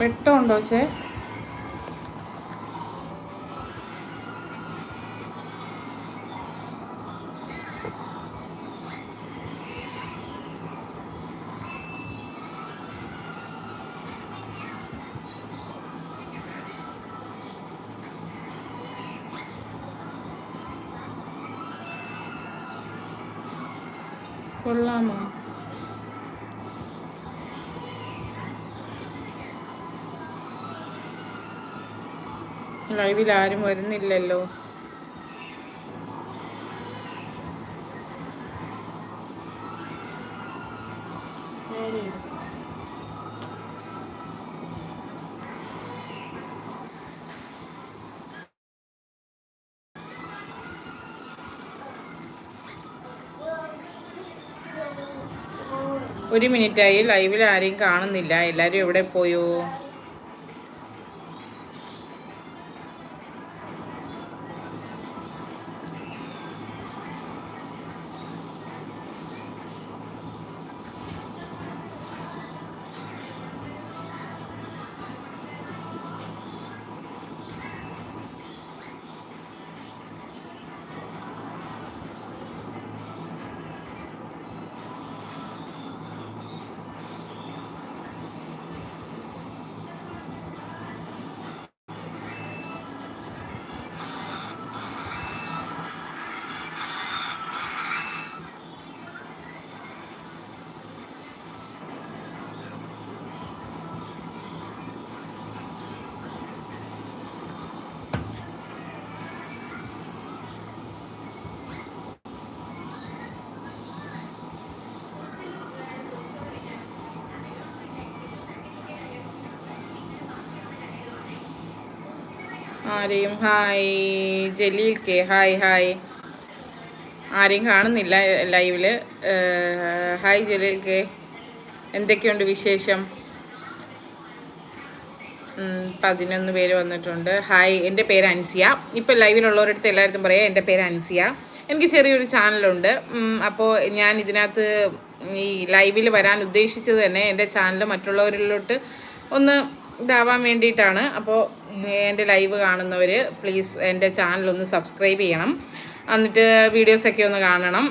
വെട്ടമുണ്ടോ ചേ ലൈവിൽ ആരും വരുന്നില്ലല്ലോ. ഒരു മിനിറ്റായി ലൈവിൽ ആരെയും കാണുന്നില്ല. എല്ലാവരും എവിടെ പോയോ? ആരെയും? Hi Jaleel K. Hi hi. ആരെയും കാണുന്നില്ല ഏഹ്, ഹായ് ജലീൽ കെ. എന്തൊക്കെയുണ്ട് വിശേഷം? പതിനൊന്ന് പേര് വന്നിട്ടുണ്ട്. ഹായ് എന്റെ പേര് അൻസിയ. ഇപ്പോൾ ലൈവിലുള്ളവരടുത്ത് എല്ലായിടത്തും പറയാം എന്റെ പേര് അൻസിയ. എനിക്ക് ചെറിയൊരു ചാനലുണ്ട്. അപ്പോൾ ഞാൻ ഇതിനകത്ത് ഈ ലൈവിൽ വരാൻ ഉദ്ദേശിച്ചത് തന്നെ എന്റെ ചാനൽ മറ്റുള്ളവരിലോട്ട് ഒന്ന് ഇതാവാൻ വേണ്ടിയിട്ടാണ്. അപ്പോൾ എന്റെ ലൈവ് കാണുന്നവർ പ്ലീസ് എന്റെ ചാനലൊന്ന് സബ്സ്ക്രൈബ് ചെയ്യണം. എന്നിട്ട് വീഡിയോസൊക്കെ ഒന്ന് കാണണം.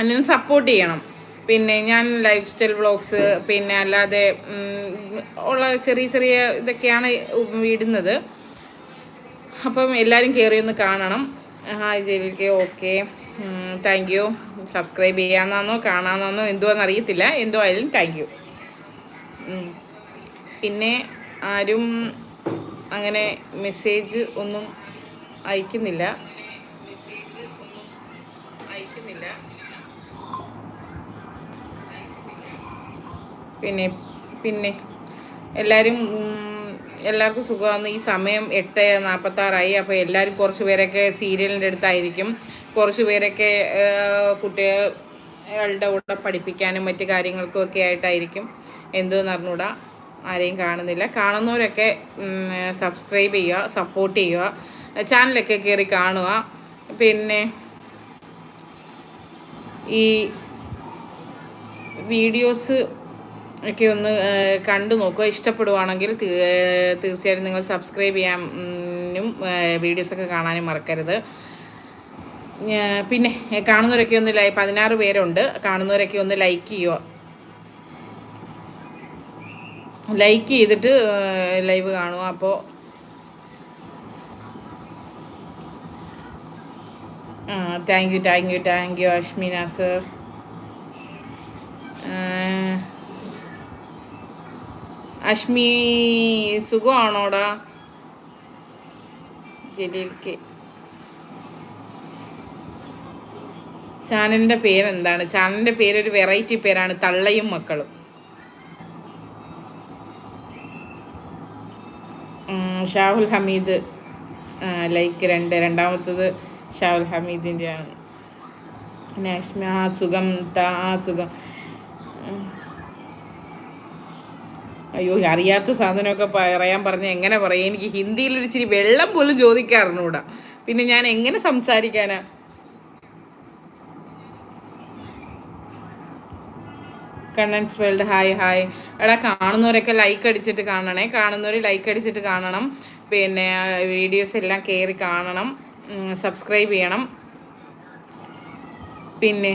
എന്നെ സപ്പോർട്ട് ചെയ്യണം. പിന്നെ ഞാൻ ലൈഫ് സ്റ്റൈൽ വ്ളോഗ്സ് പിന്നെ അല്ലാതെ ഉള്ള ചെറിയ ചെറിയ ഇതൊക്കെയാണ് ഇടുന്നത്. അപ്പം എല്ലാവരും കയറി ഒന്ന് കാണണം. ഹായ് ജലീൽക്കെ ഓക്കെ. താങ്ക് യു സബ്സ്ക്രൈബ് ചെയ്യാന്നാന്നോ കാണാമെന്നാന്നോ എന്തുവാണെന്ന് അറിയത്തില്ല എന്തോ ആയാലും താങ്ക് യു പിന്നെ ആരും അങ്ങനെ മെസ്സേജ് ഒന്നും അയക്കുന്നില്ല. പിന്നെ പിന്നെ എല്ലാവരും എല്ലാവർക്കും സുഖമാണ് ഈ സമയം എട്ട് നാൽപ്പത്താറായി അപ്പോൾ എല്ലാവരും കുറച്ച് പേരൊക്കെ സീരിയലിന്റെ അടുത്തായിരിക്കും. കുറച്ച് പേരൊക്കെ കുട്ടികളുടെ കൂടെ പഠിപ്പിക്കാനും മറ്റു കാര്യങ്ങൾക്കും ഒക്കെ ആയിട്ടായിരിക്കും. എന്തെന്ന് അറിഞ്ഞൂടാ? ആരെയും കാണുന്നില്ല. കാണുന്നവരൊക്കെ സബ്സ്ക്രൈബ് ചെയ്യുക സപ്പോർട്ട് ചെയ്യുക ചാനലൊക്കെ കയറി കാണുക. പിന്നെ ഈ വീഡിയോസ് ഒക്കെ ഒന്ന് കണ്ടു നോക്കുക. ഇഷ്ടപ്പെടുവാണെങ്കിൽ തീർച്ചയായിട്ടും നിങ്ങൾ സബ്സ്ക്രൈബ് ചെയ്യാനും വീഡിയോസൊക്കെ കാണാനും മറക്കരുത്. പിന്നെ കാണുന്നവരൊക്കെ ഒന്ന് ലൈ പതിനാറ് പേരുണ്ട്. കാണുന്നവരൊക്കെ ഒന്ന് ലൈക്ക് ചെയ്യുക. ലൈക്ക് ചെയ്തിട്ട് ലൈവ് കാണുക അപ്പോൾ thank you thank you thank you Ashmina sir Ashmi സുഖമാണോടാ? ജലീൽക്ക്. ചാനലിന്റെ പേരെന്താണ്? ചാനലിന്റെ പേരൊരു വെറൈറ്റി പേരാണ് തള്ളയും മക്കളും. ഷാഹുൽ ഹമീദ് ലൈക്ക് രണ്ട് രണ്ടാമത്തത് ഷാഹുൽ ഹമീദിന്റെ ആണ് പിന്നെ അഷ്മി ആ സുഖം താ ആ സുഖം. അയ്യോ അറിയാത്ത സാധനമൊക്കെ പറയാൻ പറഞ്ഞ എങ്ങനെ പറയാം? എനിക്ക് ഹിന്ദിയിൽ ഒരു ഇച്ചിരി വെള്ളം പോലും ചോദിക്കാറിനൂടാ പിന്നെ ഞാൻ എങ്ങനെ സംസാരിക്കാനാ? Kannan's world hi hi. എടാ കാണുന്നവരൊക്കെ ലൈക്ക് അടിച്ചിട്ട് കാണണേ. കാണുന്നവർ ലൈക്ക് അടിച്ചിട്ട് കാണണം. പിന്നെ വീഡിയോസ് എല്ലാം കയറി കാണണം. സബ്സ്ക്രൈബ് ചെയ്യണം. പിന്നെ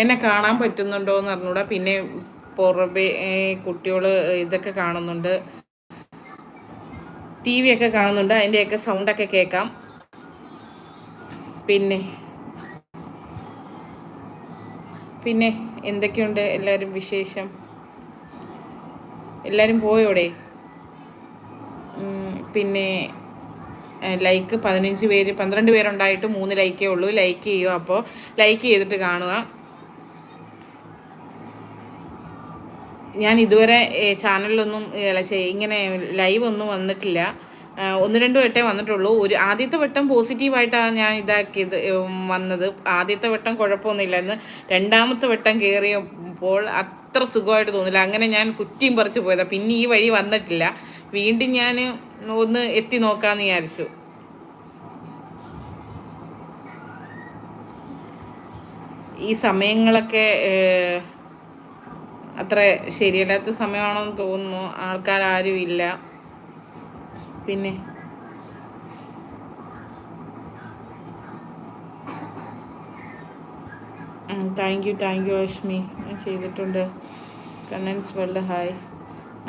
എന്നെ കാണാൻ പറ്റുന്നുണ്ടോ എന്ന് അറിഞ്ഞൂടാ. പിന്നെ പുറമെ കുട്ടികൾ ഇതൊക്കെ കാണുന്നുണ്ട്. ടി വി ഒക്കെ കാണുന്നുണ്ട്. അതിന്റെയൊക്കെ സൗണ്ടൊക്കെ കേൾക്കാം. പിന്നെ പിന്നെ എന്തൊക്കെയുണ്ട് എല്ലാവരും വിശേഷം? എല്ലാവരും പോയോടെ പിന്നെ ലൈക്ക് പതിനഞ്ച് പേര് പന്ത്രണ്ട് പേരുണ്ടായിട്ട് മൂന്ന് ലൈക്കേ ഉള്ളൂ. ലൈക്ക് ചെയ്യുക അപ്പോൾ ലൈക്ക് ചെയ്തിട്ട് കാണുക. ഞാൻ ഇതുവരെ ചാനലിലൊന്നും ഇങ്ങനെ ലൈവ് ഒന്നും വന്നിട്ടില്ല. ഒന്ന് രണ്ട് വട്ടേ വന്നിട്ടുള്ളൂ. ഒരു ആദ്യത്തെ വട്ടം പോസിറ്റീവായിട്ടാണ് ഞാൻ ഇതാക്കിയത് വന്നത്. ആദ്യത്തെ വട്ടം കുഴപ്പമൊന്നുമില്ലായിരുന്നു. രണ്ടാമത്തെ വട്ടം കയറിയപ്പോൾ അത്ര സുഖമായിട്ട് തോന്നില്ല. അങ്ങനെ ഞാൻ കുറ്റിയും പറിച്ചു പോയതാണ് പിന്നെ ഈ വഴി വന്നിട്ടില്ല. വീണ്ടും ഞാൻ ഒന്ന് എത്തി നോക്കാമെന്ന് വിചാരിച്ചു. ഈ സമയങ്ങളൊക്കെ അത്ര ശരിയല്ലാത്ത സമയമാണെന്ന് തോന്നുന്നു. ആൾക്കാരും ഇല്ല പിന്നെ. Thank you thank you Ashmi. ഞാൻ ചെയ്തിട്ടുണ്ട്. കണ്ണൻസ് വേൾഡ് ഹായ്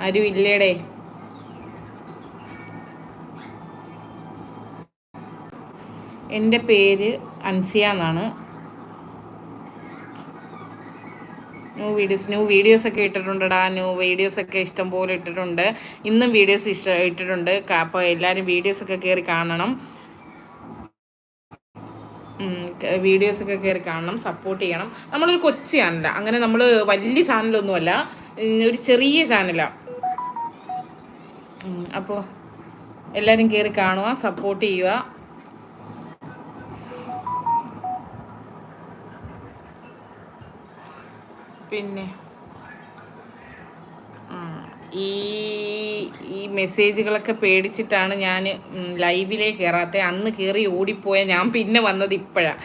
ആരും ഇല്ലേടേ? എന്റെ പേര് അൻസിയ എന്നാണ്. ന്യൂ വീഡിയോസ് ന്യൂ വീഡിയോസ് ഒക്കെ ഇട്ടിട്ടുണ്ടടാ ന്യൂ വീഡിയോസ് ഒക്കെ ഇഷ്ടം പോലെ ഇട്ടിട്ടുണ്ട്. ഇന്നും വീഡിയോസ് ഇഷ്ട ഇട്ടിട്ടുണ്ട്. അപ്പോൾ എല്ലാവരും വീഡിയോസ് ഒക്കെ കയറി കാണണം. വീഡിയോസ് ഒക്കെ കയറി കാണണം സപ്പോർട്ട് ചെയ്യണം. നമ്മളൊരു കൊച്ചു ചാനലാണ് അങ്ങനെ നമ്മൾ വലിയ ചാനലൊന്നുമല്ല ഒരു ചെറിയ ചാനലാണ് അപ്പോൾ എല്ലാവരും കയറി കാണുക സപ്പോർട്ട് ചെയ്യുക. പിന്നെ ഈ ഈ മെസ്സേജുകളൊക്കെ പേടിച്ചിട്ടാണ് ഞാൻ ലൈവിലേക്ക് കയറാത്തത് അന്ന് കയറി ഓടിപ്പോയ ഞാൻ പിന്നെ വന്നത് ഇപ്പോഴാണ്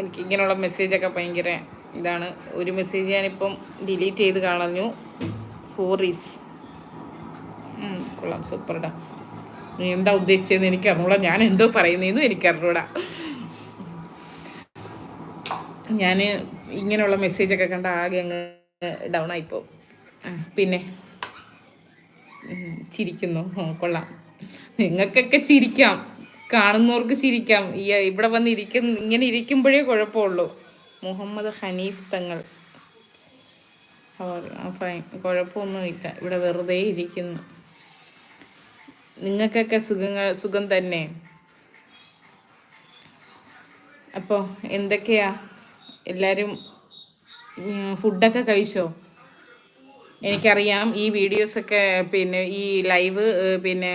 എനിക്ക് ഇങ്ങനെയുള്ള മെസ്സേജൊക്കെ ഭയങ്കര ഇതാണ്. ഒരു മെസ്സേജ് ഞാനിപ്പം ഡിലീറ്റ് ചെയ്ത് കളഞ്ഞു. ഫോറീസ് കൊള്ളാം. സൂപ്പർഡാ നീ എന്താ ഉദ്ദേശിച്ചതെന്ന് എനിക്ക് അറിഞ്ഞൂടാ. ഞാൻ എന്തോ പറയുന്നതെന്നും എനിക്ക് അറിഞ്ഞൂടാ. ഞാൻ ഇങ്ങനെയുള്ള മെസ്സേജ് ഒക്കെ കണ്ട ആകെ അങ്ങ് ഡൗൺ ആയിപ്പോ പിന്നെ? ചിരിക്കുന്നു. കൊള്ളാം. നിങ്ങൾക്കൊക്കെ ചിരിക്കാം. കാണുന്നവർക്ക് ചിരിക്കാം. ഈ ഇവിടെ വന്ന് ഇരിക്കുന്ന ഇങ്ങനെ ഇരിക്കുമ്പോഴേ കുഴപ്പമുള്ളൂ. മുഹമ്മദ് ഹനീഫ് തങ്ങൾ. ഫൈൻ കുഴപ്പമൊന്നുമില്ല ഇവിടെ വെറുതെ ഇരിക്കുന്നു. നിങ്ങൾക്കൊക്കെ സുഖങ്ങൾ സുഖം തന്നെ? അപ്പോൾ എന്തൊക്കെയാ? എല്ലാവരും ഫുഡൊക്കെ കഴിച്ചോ? എനിക്കറിയാം ഈ വീഡിയോസൊക്കെ പിന്നെ ഈ ലൈവ് പിന്നെ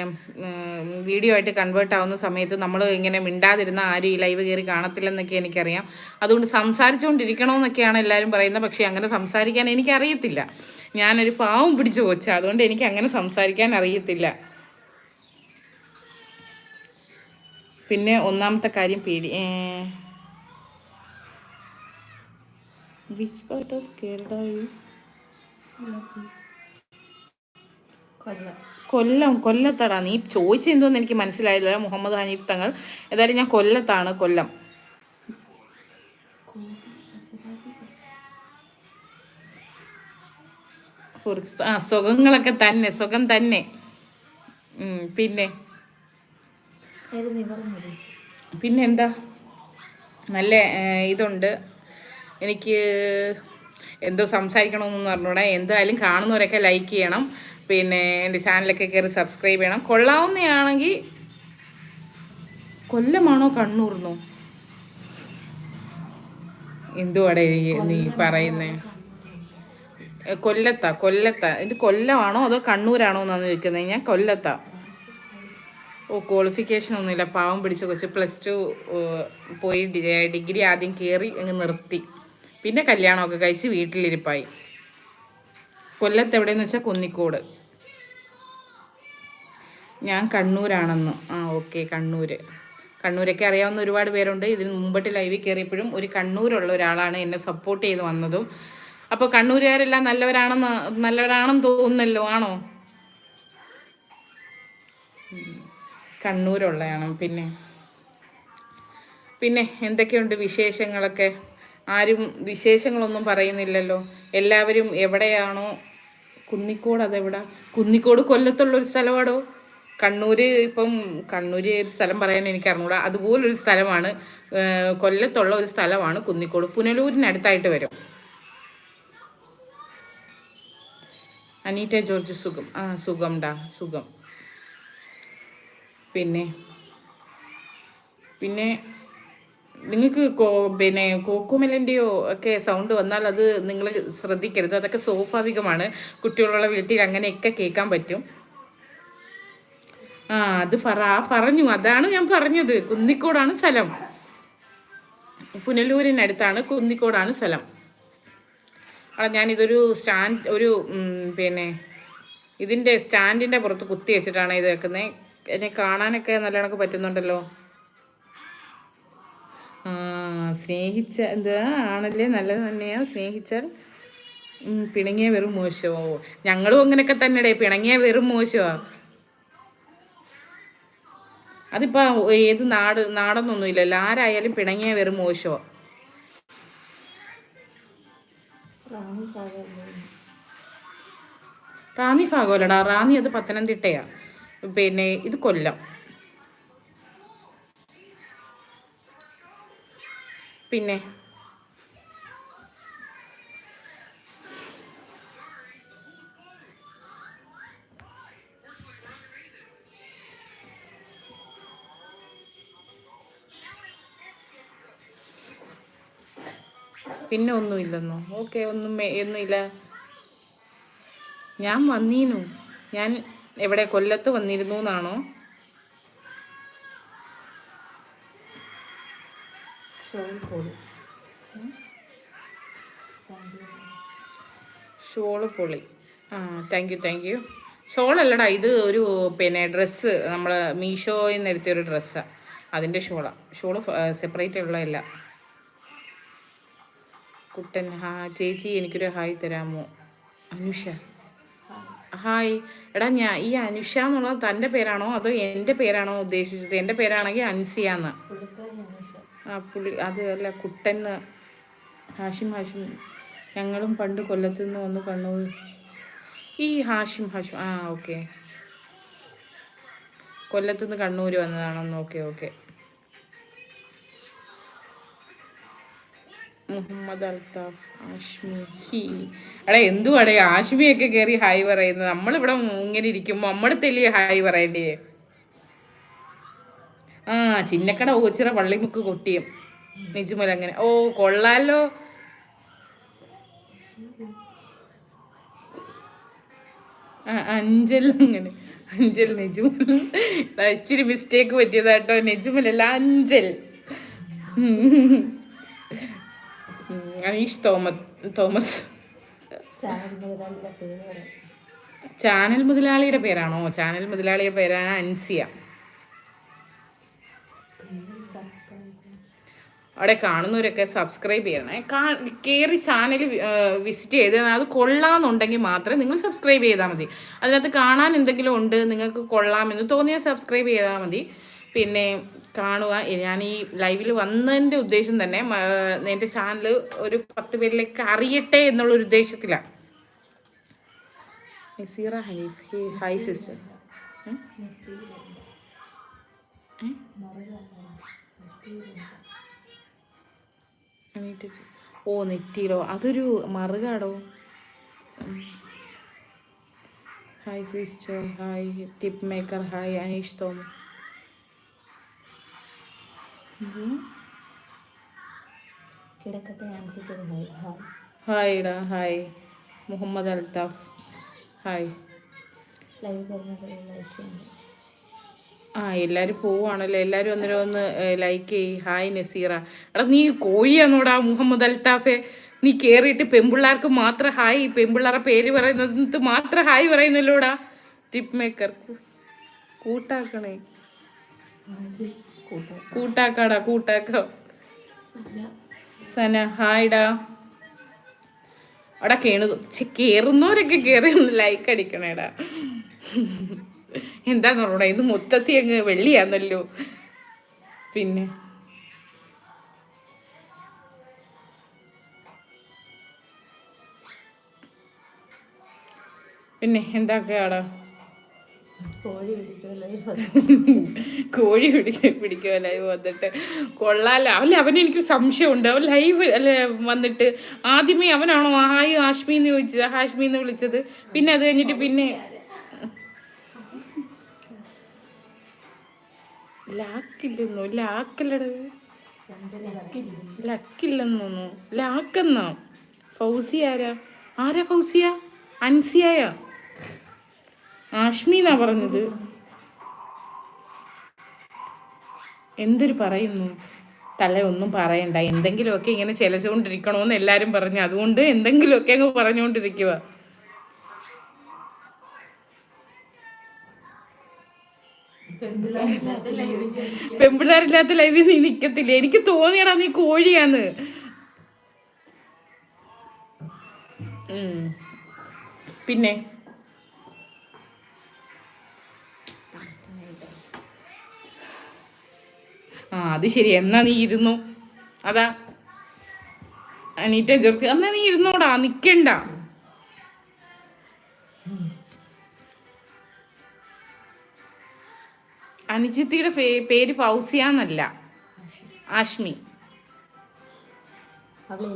വീഡിയോ ആയിട്ട് കൺവേർട്ട് ആവുന്ന സമയത്ത് നമ്മൾ ഇങ്ങനെ മിണ്ടാതിരുന്ന ആരും ഈ ലൈവ് കയറി കാണത്തില്ലെന്നൊക്കെ എനിക്കറിയാം. അതുകൊണ്ട് സംസാരിച്ചുകൊണ്ടിരിക്കണമെന്നൊക്കെയാണ് എല്ലാവരും പറയുന്നത്. പക്ഷേ അങ്ങനെ സംസാരിക്കാൻ എനിക്കറിയത്തില്ല. ഞാനൊരു പാവം പിടിച്ച കൊച്ച. അതുകൊണ്ട് എനിക്ക് അങ്ങനെ സംസാരിക്കാൻ അറിയത്തില്ല. പിന്നെ ഒന്നാമത്തെ കാര്യം പേടി which of Kerala are you? Kollam. കൊല്ലത്താടാ നീ ചോദിച്ചെന്തോന്ന് എനിക്ക് മനസ്സിലായില്ല. മുഹമ്മദ് ഹനീഫ് തങ്ങൾ. ഏതായാലും ഞാൻ കൊല്ലത്താണ് കൊല്ലം. ആ സുഖങ്ങളൊക്കെ തന്നെ സുഖം തന്നെ. പിന്നെ? പിന്നെ എന്താ നല്ല ഇതുണ്ട്. എനിക്ക് എന്തോ സംസാരിക്കണമെന്നൊന്നും പറഞ്ഞൂടെ. എന്തായാലും കാണുന്നവരൊക്കെ ലൈക്ക് ചെയ്യണം. പിന്നെ എന്റെ ചാനലൊക്കെ കയറി സബ്സ്ക്രൈബ് ചെയ്യണം. കൊള്ളാവുന്നതാണെങ്കിൽ കൊല്ലമാണോ കണ്ണൂർന്നോ എന്തുവാടേ നീ പറയുന്നേ? കൊല്ലത്താ കൊല്ലത്താ. ഇത് കൊല്ലമാണോ അതോ കണ്ണൂരാണോ എന്നാണ് ചോദിക്കുന്നത് ഞാൻ കൊല്ലത്താ. ഓ ക്വാളിഫിക്കേഷൻ ഒന്നുമില്ല. പാവം പിടിച്ച കൊച്ച് പ്ലസ് ടു പോയി ഡിഗ്രി ആദ്യം കയറി അങ്ങ് നിർത്തി. പിന്നെ കല്യാണമൊക്കെ കഴിച്ച് വീട്ടിലിരിപ്പായി. കൊല്ലത്ത് എവിടെയെന്ന് വെച്ചാൽ കുന്നിക്കോട്. ഞാൻ കണ്ണൂരാണെന്ന്. ആ ഓക്കെ കണ്ണൂർ കണ്ണൂരൊക്കെ അറിയാവുന്ന ഒരുപാട് പേരുണ്ട്. ഇതിന് മുമ്പട്ട് ലൈവിൽ കയറിയപ്പോഴും ഒരു കണ്ണൂരുള്ള ഒരാളാണ് എന്നെ സപ്പോർട്ട് ചെയ്ത് വന്നതും. അപ്പോൾ കണ്ണൂരുകാരെല്ലാം നല്ലവരാണെന്ന് നല്ലവരാണെന്ന് തോന്നുന്നല്ലോ ആണോ. കണ്ണൂരുള്ളതാണ് പിന്നെ. പിന്നെ എന്തൊക്കെയുണ്ട് വിശേഷങ്ങളൊക്കെ? ആരും വിശേഷങ്ങളൊന്നും പറയുന്നില്ലല്ലോ. എല്ലാവരും എവിടെയാണോ? കുന്നിക്കോട് അതെവിടെ? കുന്നിക്കോട് കൊല്ലത്തുള്ളൊരു സ്ഥലമാണോ കണ്ണൂര് ഇപ്പം കണ്ണൂര് ഒരു സ്ഥലം പറയാൻ എനിക്ക് അറിഞ്ഞൂടാ. അതുപോലൊരു സ്ഥലമാണ്. കൊല്ലത്തുള്ള ഒരു സ്ഥലമാണ് കുന്നിക്കോട്. പുനലൂരിനടുത്തായിട്ട് വരും. അനീറ്റ ജോർജ് സുഖം. ആ സുഖം ഡാ സുഖം. പിന്നെ പിന്നെ നിങ്ങൾക്ക് കോ പിന്നെ കോക്കുമെലന്റെയോ ഒക്കെ സൗണ്ട് വന്നാൽ അത് നിങ്ങൾ ശ്രദ്ധിക്കരുത്. അതൊക്കെ സ്വാഭാവികമാണ്. കുട്ടികളുള്ള വീട്ടിൽ അങ്ങനെയൊക്കെ കേൾക്കാൻ പറ്റും. ആ അത് പറ പറഞ്ഞു. അതാണ് ഞാൻ പറഞ്ഞത്. കുന്നിക്കോടാണ് സ്ഥലം. പുനലൂരിനടുത്താണ് കുന്നിക്കോടാണ് സ്ഥലം. അവിടെ ഞാനിതൊരു സ്റ്റാൻഡ് ഒരു പിന്നെ ഇതിന്റെ സ്റ്റാൻഡിന്റെ പുറത്ത് കുത്തി വെച്ചിട്ടാണ് ഇത് വെക്കുന്നത് എന്നെ കാണാനൊക്കെ നല്ല പറ്റുന്നുണ്ടല്ലോ. സ്നേഹിച്ച എന്താ ആണല്ലേ? നല്ലത് തന്നെയാ. സ്നേഹിച്ചാൽ പിണങ്ങിയ വെറും മോശമോ. ഞങ്ങളും അങ്ങനെയൊക്കെ തന്നെടേ. പിണങ്ങിയ വെറും മോശമോ. അതിപ്പോ ഏത് നാട് നാടൊന്നൊന്നും ഇല്ലല്ലോ ആരായാലും പിണങ്ങിയ വെറും മോശമോ. റാന്നി ഭാഗമല്ലടാ റാന്നി അത് പത്തനംതിട്ടയാ. പിന്നെ ഇത് കൊല്ലം. പിന്നെ. പിന്നെ ഒന്നുമില്ലെന്നോ? ഓക്കെ ഒന്നും ഒന്നുമില്ല. ഞാൻ വന്നീനു. ഞാൻ എവിടെ? കൊല്ലത്ത് വന്നിരുന്നു എന്നാണോ? ഷോൾ പൊളി. ആ താങ്ക് യു താങ്ക് യു ഷോളല്ലടാ ഇത് ഒരു പിന്നെ ഡ്രസ്സ് നമ്മൾ മീഷോയിൽ നിന്ന് എടുത്തിയ ഒരു ഡ്രസ്സാണ് അതിന്റെ ഷോളാണ് ഷോൾ സെപ്പറേറ്റ് ഉള്ളതല്ല. കുട്ടൻ ഹാ ചേച്ചി എനിക്കൊരു ഹായ് തരാമോ? അനുഷ. ഹായ്. എടാ ഞാൻ ഈ അനുഷ എന്നുള്ളത് തന്റെ പേരാണോ? അതോ എന്റെ പേരാണോ ഉദ്ദേശിച്ചത്? എന്റെ പേരാണെങ്കിൽ അൻസിയാന്ന്. ആ പുള്ളി അത് അല്ല കുട്ടൻ ഹാഷിം ഹാഷിം. ഞങ്ങളും പണ്ട് കൊല്ലത്ത് നിന്ന് വന്ന് കണ്ണൂർ ഈ ഹാഷിം ഹാഷിം ആ ഓക്കെ. കൊല്ലത്തു നിന്ന് Kannur വന്നതാണെന്ന് okay okay. Muhammad Althaf Ashmi hi. എടാ എന്തുവാടേ ആഷ്മിയൊക്കെ കയറി ഹായ് പറയുന്നത്. നമ്മളിവിടെ ഇങ്ങനെ ഇരിക്കുമ്പോൾ നമ്മുടെ തെല്ലിയ ഹായ് പറയണ്ടേ? ആ ചിന്നക്കട ഓച്ചിറ പള്ളിമുക്ക് കൊട്ടിയും. നിജുമൽ അങ്ങനെ ഓ കൊള്ളാലോ. അഞ്ചൽ അങ്ങനെ. അഞ്ചൽ നെജുമൽ. ഇച്ചിരി മിസ്റ്റേക്ക് പറ്റിയതാട്ടോ. നെജുമലല്ല അഞ്ചൽ അനീഷ് തോമസ് തോമസ്. ചാനൽ മുതലാളിയുടെ പേരാണോ? ചാനൽ മുതലാളിയുടെ പേരാണ് അൻസിയ. അവിടെ കാണുന്നവരൊക്കെ സബ്സ്ക്രൈബ് ചെയ്യണേ. കയറി ചാനൽ വിസിറ്റ് ചെയ്ത് അത് കൊള്ളാമെന്നുണ്ടെങ്കിൽ മാത്രമേ നിങ്ങൾ സബ്സ്ക്രൈബ് ചെയ്താൽ മതി. അതിനകത്ത് കാണാൻ എന്തെങ്കിലും ഉണ്ട് നിങ്ങൾക്ക് കൊള്ളാമെന്ന് തോന്നിയാൽ സബ്സ്ക്രൈബ് ചെയ്താൽ മതി. പിന്നെ കാണുക ഞാൻ ഈ ലൈവിൽ വന്നതിന്റെ ഉദ്ദേശം തന്നെ എന്റെ ചാനൽ ഒരു പത്ത് പേരിലേക്ക് അറിയട്ടെ എന്നുള്ളൊരു ഉദ്ദേശത്തിലാണ് ഹൈ സിസ്റ്റർ ഓ നെറ്റിയിലോ? അതൊരു മറുകാടോ? Hi sister hi tip maker hi Aneesh Thoma hi ഡാ hi Muhammad Althaf hi live ആ എല്ലാവരും പോവാണല്ലോ എല്ലാവരും അന്നേരം ഒന്ന് ലൈക്ക് ചെയ് ഹായ് നസീറ. എടാ നീ കോഴിയാണോടാ മുഹമ്മദ് അൽത്താഫെ? നീ കയറിയിട്ട് പെമ്പിള്ളാർക്ക് മാത്രം ഹായ് പെമ്പിള്ളാരുടെ പേര് പറയുന്നത് മാത്രം ഹായ് പറയുന്നല്ലോടാ. ടിപ്പ് മേക്കർ കൂട്ടാക്കണേ. കൂട്ടം കൂട്ടാക്കാടാ കൂട്ടാക്ക. സന ഹായ്ഡാ അവിടെ കേണു കേറുന്നവരൊക്കെ കയറി ഒന്ന് ലൈക്ക് അടിക്കണേടാ. എന്താന്ന് പറഞ്ഞ ഇന്ന് മുത്തത്തി അങ്ങ് വെള്ളിയാന്നല്ലോ. പിന്നെ? പിന്നെ എന്താക്കാടാ? കോഴി പിടിക്കുമല്ലോ കോഴി പിടിക്ക പിടിക്കുക ലൈവ് വന്നിട്ട്. കൊള്ളാല. അല്ല അവന് എനിക്ക് സംശയമുണ്ട്. അവൻ ലൈവ് അല്ലെ വന്നിട്ട്. ആദ്യമേ അവനാണോ ഹായ് ഹാഷ്മി എന്ന് ചോദിച്ചത് ഹാഷ്മി എന്ന് വിളിച്ചത്. പിന്നെ അത് കഴിഞ്ഞിട്ട് പിന്നെ ലാക്കില്ലെന്നോ? ലാക്കല്ലട? ലക്കില്ലെന്ന് തോന്നുന്നു. ലാക്കെന്നോ? ഫൗസി ആരാ? ആരാ ഫൗസിയ? അൻസിയായ ആഷ്മി എന്നാ പറഞ്ഞത്. എന്തൊരു പറയുന്നു? തല ഒന്നും പറയണ്ട. എന്തെങ്കിലുമൊക്കെ ഇങ്ങനെ ചെലച്ചുകൊണ്ടിരിക്കണമെന്ന് എല്ലാരും പറഞ്ഞു. അതുകൊണ്ട് എന്തെങ്കിലുമൊക്കെ അങ്ങ് പറഞ്ഞുകൊണ്ടിരിക്കുക പെമ്പിള്ളേരില്ലാത്ത ലൈവിൽ നീ നിക്കത്തില്ല? എനിക്ക് തോന്നിയടാ നീ കോഴിയാന്ന്. പിന്നെ? ആ അത് ശരി. എന്നാ നീ ഇരുന്നു. അതാ. അനീറ്റ ജോർക്ക് എന്നാ നീ ഇരുന്നോടാ. നിക്കണ്ട. അനുജിത്തിയുടെ പേര് ഫൗസിയ എന്നല്ല ആഷ്മി. അവളെ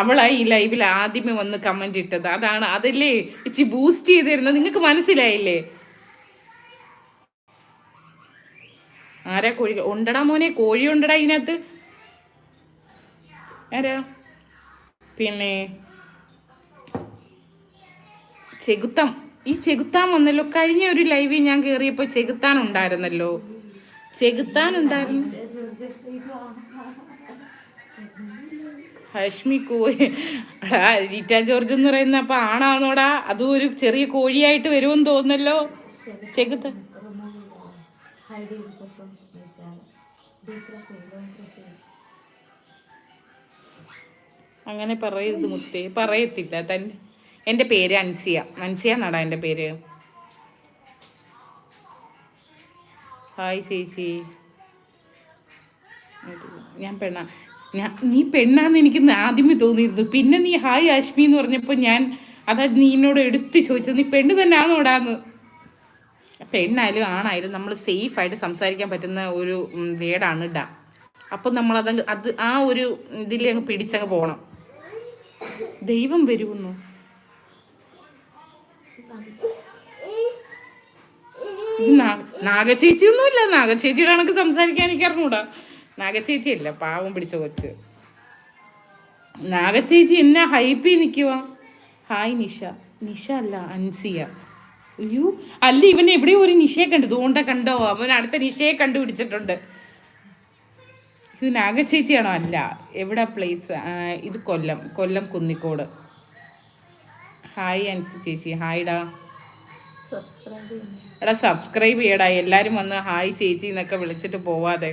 അവളാ ഈ ലൈവിൽ ആദ്യമേ വന്ന് കമന്റ് ഇട്ടത്. അതാണ് അതല്ലേ ഇച്ചി ബൂസ്റ്റ് ചെയ്തിരുന്നത്? നിങ്ങൾക്ക് മനസ്സിലായില്ലേ? ആരാ കോഴി? ഉണ്ടടാ മോനെ കോഴി ഉണ്ടടാ ഇതിനകത്ത്. ആരാ? പിന്നെ ചെകുത്താം. ഈ ചെകുത്താൻ വന്നല്ലോ. കഴിഞ്ഞ ഒരു ലൈവിൽ ഞാൻ കയറിയപ്പോൾ ചെകുത്താൻ ഉണ്ടായിരുന്നല്ലോ. ചെകുത്താൻ ഉണ്ടായിരുന്നു. ഹഷ്മി കോഴി. അടാ റീറ്റ ജോർജ് എന്ന് പറയുന്ന അപ്പൊ ആണാന്നോടാ. അതും ഒരു ചെറിയ കോഴിയായിട്ട് വരുമെന്ന് തോന്നുന്നല്ലോ. ചെകുത്ത അങ്ങനെ പറയരുത് മുത്തേ. പറയത്തില്ല. തന്നെ എന്റെ പേര് അൻസിയ. അൻസിയ എന്നാടാ എന്റെ പേര്? ഹായ് ചേച്ചി. ഞാൻ പെണ്ണ. ഞാൻ നീ പെണ്ണാന്ന് എനിക്ക് ആദ്യമേ തോന്നിയിരുന്നു. പിന്നെ നീ ഹായ് ആഷ്മി എന്ന് പറഞ്ഞപ്പോൾ ഞാൻ അതാ നീ എന്നോട് എടുത്ത് ചോദിച്ചത്. നീ പെണ്ണ് തന്നെ ആണോടാന്ന് പെണ്ണായാലും ആണായാലും നമ്മൾ സേഫായിട്ട് സംസാരിക്കാൻ പറ്റുന്ന ഒരു വേടാണ് ഇട അപ്പം നമ്മളതങ്ങ് അത് ആ ഒരു ഇതിൽ അങ്ങ് പിടിച്ചങ്ങ് പോകണം ദൈവം വരുമെന്നു? ഇത് ഒന്നുമില്ല നാഗചേച്ചിയുടെ കണക്ക് സംസാരിക്കാൻ എനിക്ക് അറിഞ്ഞൂടാ. നാഗചേച്ചിയല്ല പാവം പിടിച്ച കൊച്ച്. നാഗചേച്ചി എന്നെ ഹൈപ്പി നിൽക്കുക ഹായ് നിഷ. നിഷ അല്ല അൻസിയ. അയ്യോ അല്ല ഇവൻ എവിടെയോ ഒരു നിഷയെ കണ്ടു? ദോണ്ട കണ്ടോ? അവൻ അടുത്ത നിഷയെ കണ്ടുപിടിച്ചിട്ടുണ്ട്. ഇത് നാഗചേച്ചിയാണോ? അല്ല. എവിടെ പ്ലേസ് ഇത് കൊല്ലം. കൊല്ലം കുന്നിക്കോട്. ഹായ് അൻസി ചേച്ചി. ഹായ്ഡാ എടാ സബ്സ്ക്രൈബ് ചെയ്യടാ. എല്ലാരും വന്ന് ഹായ് ചേച്ചി എന്നൊക്കെ വിളിച്ചിട്ട് പോവാതെ.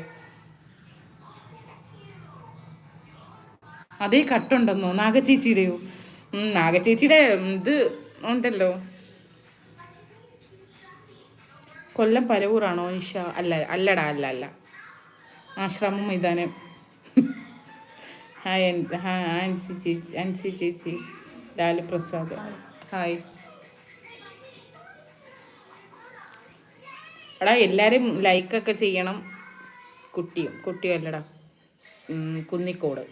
അതേ കട്ടുണ്ടെന്നോ? നാഗചേച്ചിയുടെയോ ഉം, നാഗചേച്ചിയുടെ ഉം, ഇത് ഉണ്ടല്ലോ. കൊല്ലം പരവൂറാണോ ഈശ? അല്ല അല്ലടാ അല്ല അല്ല. ആശ്രമം മൈതാനം. ഹായ് ഹാ അൻസി ചേച്ചി ആൻസി ചേച്ചി ലാലു പ്രസാദ് ഹായ് എടാ എല്ലാവരും ലൈക്കൊക്കെ ചെയ്യണം. കുട്ടിയും കുട്ടിയും അല്ലടാ. കുന്നിക്കോട്.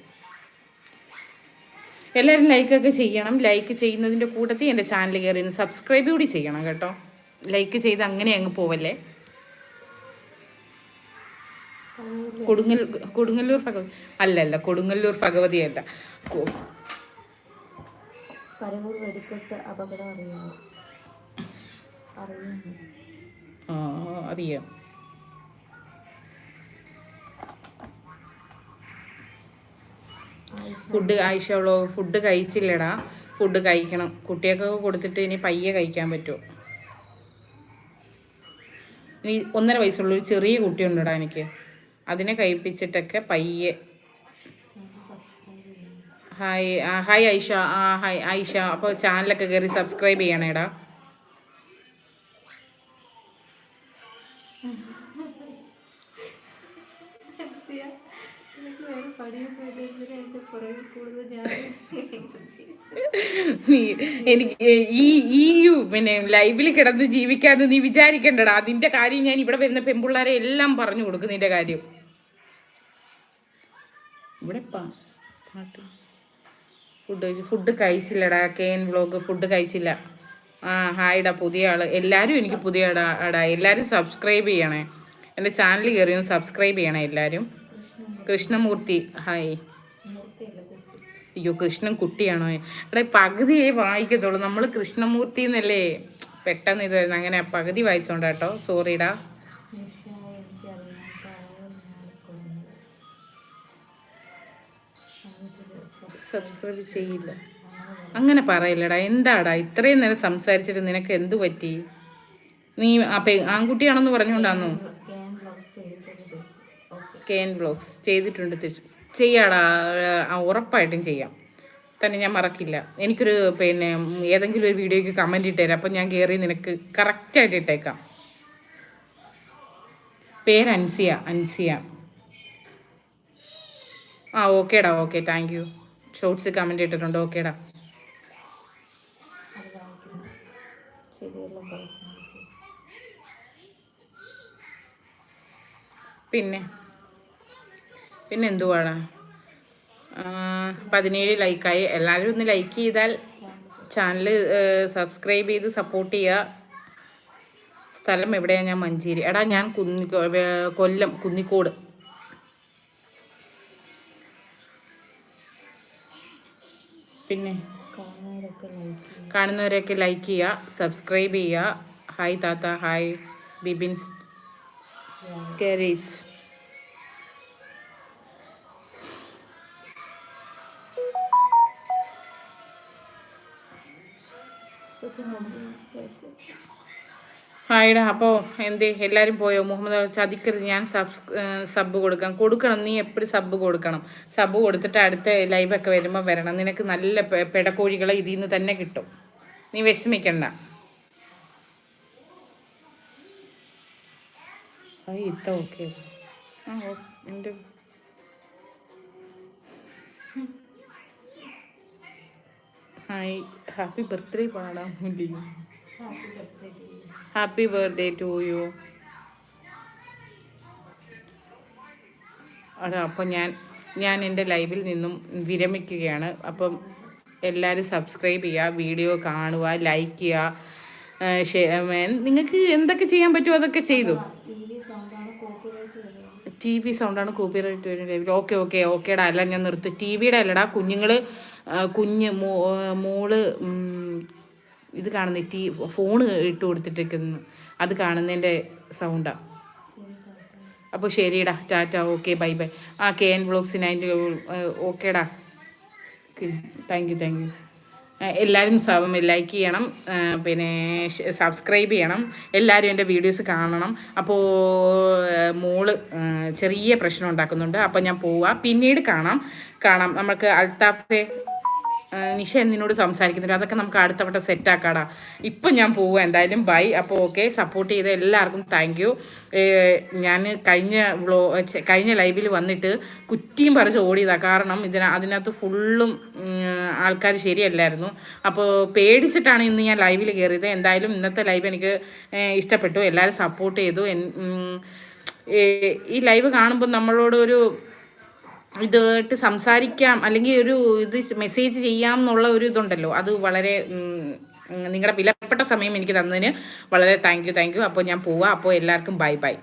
എല്ലാവരും ലൈക്കൊക്കെ ചെയ്യണം. ലൈക്ക് ചെയ്യുന്നതിന്റെ കൂട്ടത്തിൽ എന്റെ ചാനൽ കയറി സബ്സ്ക്രൈബ് കൂടി ചെയ്യണം കേട്ടോ. ലൈക്ക് ചെയ്ത് അങ്ങനെ അങ്ങ് പോവല്ലേ? കൊടുങ്ങൽ കൊടുങ്ങല്ലൂർ ഭഗവതി അല്ലല്ല കൊടുങ്ങല്ലൂർ ഭഗവതി അല്ല പരവൂർ വെടിക്കെട്ട് അപകടം അറിയാമോ? അറിയുന്നു അറിയാം. ആയിഷ ഫുഡ് ആവശ്യമുള്ളൂ ഫുഡ് കഴിച്ചില്ലടാ. ഫുഡ് കഴിക്കണം. കുട്ടികൾക്കൊക്കെ കൊടുത്തിട്ട് ഇനി പയ്യെ കഴിക്കാൻ പറ്റുമോ? ഇനി ഒന്നര വയസ്സുള്ള. ഒരു ചെറിയ കുട്ടിയുണ്ടടാ എനിക്ക്. അതിനെ കഴിപ്പിച്ചിട്ടൊക്കെ പയ്യെ. ഹായ് ഹായ് ഐഷ ആ ഹായ് ഐഷ അപ്പോൾ ചാനലൊക്കെ കയറി സബ്സ്ക്രൈബ് ചെയ്യണേടാ. എനിക്ക് ഈ ഈ പിന്നെ ലൈവിൽ കിടന്ന് ജീവിക്കാതെ നീ വിചാരിക്കണ്ടടാ. അതിന്റെ കാര്യം ഞാൻ ഇവിടെ വരുന്ന പെൺപിള്ളേരെ എല്ലാം പറഞ്ഞു കൊടുക്കും നിന്റെ കാര്യം. ഇവിടെ പാട്ട്. ഫുഡ് ഫുഡ് കഴിച്ചില്ലടാ. കെ എൻ വ്ളോഗ് ഫുഡ് കഴിച്ചില്ല. ആ ഹായിടാ പുതിയ ആൾ. എല്ലാരും എനിക്ക് പുതിയ ആടാ. സബ്സ്ക്രൈബ് ചെയ്യണേ. എന്റെ ചാനൽ കയറി സബ്സ്ക്രൈബ് ചെയ്യണേ എല്ലാവരും കൃഷ്ണമൂർത്തി. ഹായ്. അയ്യോ കൃഷ്ണൻ കുട്ടിയാണോ എടാ പകുതിയേ വായിക്കത്തുള്ളൂ. നമ്മൾ കൃഷ്ണമൂർത്തി എന്നല്ലേ പെട്ടെന്ന് ഇത് വരുന്നത്. അങ്ങനെ പകുതി വായിച്ചോണ്ട കേട്ടോ. സോറിടാ. സബ്സ്ക്രൈബ് ചെയ്യില്ല. അങ്ങനെ പറയില്ലടാ. എന്താടാ? ഇത്രയും നേരം സംസാരിച്ചിട്ട് നിനക്ക് എന്ത് പറ്റി? നീ ആ പെ ആൺകുട്ടിയാണെന്ന് പറഞ്ഞുകൊണ്ടാന്നോ? കെ എൻ ബ്ലോഗ്സ് ചെയ്തിട്ടുണ്ട് തിരിച്ചു. ചെയ്യാടാ ഉറപ്പായിട്ടും ചെയ്യാം. തന്നെ ഞാൻ മറക്കില്ല. എനിക്കൊരു പിന്നെ ഏതെങ്കിലും ഒരു വീഡിയോയ്ക്ക് കമന്റ് ഇട്ടുതരാം അപ്പം ഞാൻ കയറി നിനക്ക് കറക്റ്റായിട്ട് ഇട്ടേക്കാം. പേര് അൻസിയ അൻസിയ. ആ ഓക്കേടാ okay thank you shorts comment ഇട്ടിട്ടുണ്ട് ഓക്കേടാ പിന്നെ? പിന്നെ എന്തുവാണ് പതിനേഴ് ലൈക്കായി. എല്ലാവരും ഒന്ന് ലൈക്ക് ചെയ്താൽ ചാനൽ സബ്സ്ക്രൈബ് ചെയ്ത് സപ്പോർട്ട് ചെയ്യുക. സ്ഥലം എവിടെയാണ് ഞാൻ മഞ്ചേരി? എടാ ഞാൻ കുന്നി കൊല്ലം കുന്നിക്കോട്. പിന്നെ കാണുന്നവരെയൊക്കെ ലൈക്ക് ചെയ്യുക സബ്സ്ക്രൈബ് ചെയ്യുക. ഹായ് താത്ത. ഹായ്. ബിബിൻസ് കെറീസ് ഹായിടാ അപ്പോൾ എന്തേ എല്ലാവരും പോയോ? മുഹമ്മദ് ചതിക്കരുത് ഞാൻ സബ്സ് സബ് കൊടുക്കാം. കൊടുക്കണം നീ എപ്പോഴും സബ് കൊടുക്കണം. സബ് കൊടുത്തിട്ട് അടുത്ത ലൈവൊക്കെ വരുമ്പോൾ വരണം. നിനക്ക് നല്ല പെടക്കോഴികളെ ഇതിൽ നിന്ന് തന്നെ കിട്ടും. നീ വിഷമിക്കണ്ട. ഇത്ത ഓക്കെ ആ എന്റെ ഹായ്. ഹാപ്പി ബർത്ത്ഡേ പാടാൻ വേണ്ടി. Happy birthday to you. Happy birthday അതാ അപ്പം ഞാൻ ഞാൻ എന്റെ ലൈവിൽ നിന്നും വിരമിക്കുകയാണ്. അപ്പം എല്ലാവരും സബ്സ്ക്രൈബ് ചെയ്യുക വീഡിയോ കാണുക ലൈക്ക് ചെയ്യുക നിങ്ങൾക്ക് എന്തൊക്കെ ചെയ്യാൻ പറ്റുമോ അതൊക്കെ ചെയ്തു. ടി വി സൗണ്ടാണ് കോപ്പി റൈറ്റ് വരുന്നത്. ഓക്കെ ഓക്കെ ഓക്കേടാ. അല്ല ഞാൻ നിർത്തി. ടി വിയുടെ അല്ലടാ കുഞ്ഞുങ്ങൾ കുഞ്ഞ് മോൾ ഇത് കാണുന്ന ടി ഫോണ് ഇട്ട് കൊടുത്തിട്ടേക്കുന്നു. അത് കാണുന്നതിന്റെ സൗണ്ടാ. അപ്പോൾ ശരിടാ ടാറ്റ ഓക്കെ ബൈ ബൈ. ആ കെ എൻ ബ്ലോഗ്സിന് അതിന്റെ ഓക്കേടാ. Thank you thank you. എല്ലാവരും ലൈക്ക് ചെയ്യണം പിന്നെ സബ്സ്ക്രൈബ് ചെയ്യണം എല്ലാവരും എന്റെ വീഡിയോസ് കാണണം. അപ്പോൾ മോൾ ചെറിയ പ്രശ്നം ഉണ്ടാക്കുന്നുണ്ട്. അപ്പോൾ ഞാൻ പോവാം. പിന്നീട് കാണാം. കാണാം. നമുക്ക് അൽത്താഫെ നിഷ നിന്നോട് സംസാരിക്കുന്നുണ്ട്. അതൊക്കെ നമുക്ക് അടുത്ത വട്ടം സെറ്റാക്കാടാ ഇപ്പം ഞാൻ പോവുക എന്തായാലും ബൈ അപ്പോൾ ഓക്കെ സപ്പോർട്ട് ചെയ്ത എല്ലാവർക്കും താങ്ക് യു ഞാൻ കഴിഞ്ഞ വ്ലോ കഴിഞ്ഞ ലൈവിൽ വന്നിട്ട് കുറ്റിയും പറിച്ച് ഓടിയതാ. കാരണം ഇതിന അതിനകത്ത് ഫുള്ളും ആൾക്കാർ ശരിയല്ലായിരുന്നു. അപ്പോൾ പേടിച്ചിട്ടാണ് ഇന്ന് ഞാൻ ലൈവിൽ കയറിയത് എന്തായാലും ഇന്നത്തെ ലൈവ് എനിക്ക് ഇഷ്ടപ്പെട്ടു. എല്ലാവരും സപ്പോർട്ട് ചെയ്തു. ഈ ലൈവ് കാണുമ്പോൾ നമ്മളോട് ഒരു ഇതായിട്ട് സംസാരിക്കാം അല്ലെങ്കിൽ ഒരു ഇത് മെസ്സേജ് ചെയ്യാം എന്നുള്ള ഒരു ഇതുണ്ടല്ലോ. അത് വളരെ നിങ്ങളുടെ വിലപ്പെട്ട സമയം എനിക്ക് തന്നതിന് വളരെ താങ്ക് യു താങ്ക് യു. അപ്പോൾ ഞാൻ പോവാം. അപ്പോൾ എല്ലാവർക്കും ബൈ ബൈ.